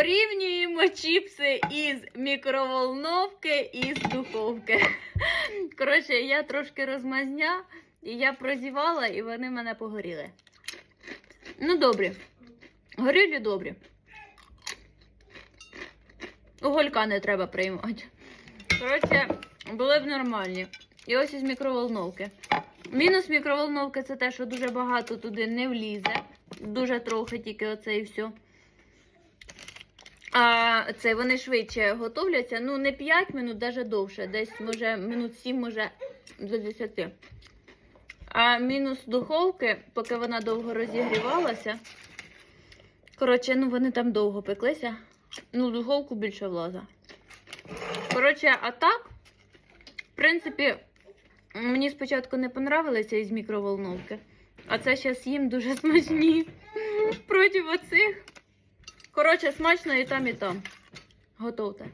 Порівнюємо чіпси із мікроволновки і з духовки. Коротше, я трошки розмазня, і я прозівала, і вони мене погоріли. Ну, добрі. Горілі добрі. Уголька не треба приймати. Коротше, були б нормальні. І ось із мікроволновки. Мінус мікроволновки це те, що дуже багато туди не влізе. Дуже трохи тільки оце і все. А це вони швидше готовляться. Ну, не 5 минут, навіть довше. Десь може минут 7, може до 10. А мінус духовки, поки вона довго розігрівалася. Коротше, ну вони там довго пеклися. Ну, духовку більше влаза. Коротше, а так, в принципі, мені спочатку не понравилися із мікроволновки. А це зараз їм дуже смачні. Проти оцих. Коротше, смачно і там, і там. Готовте.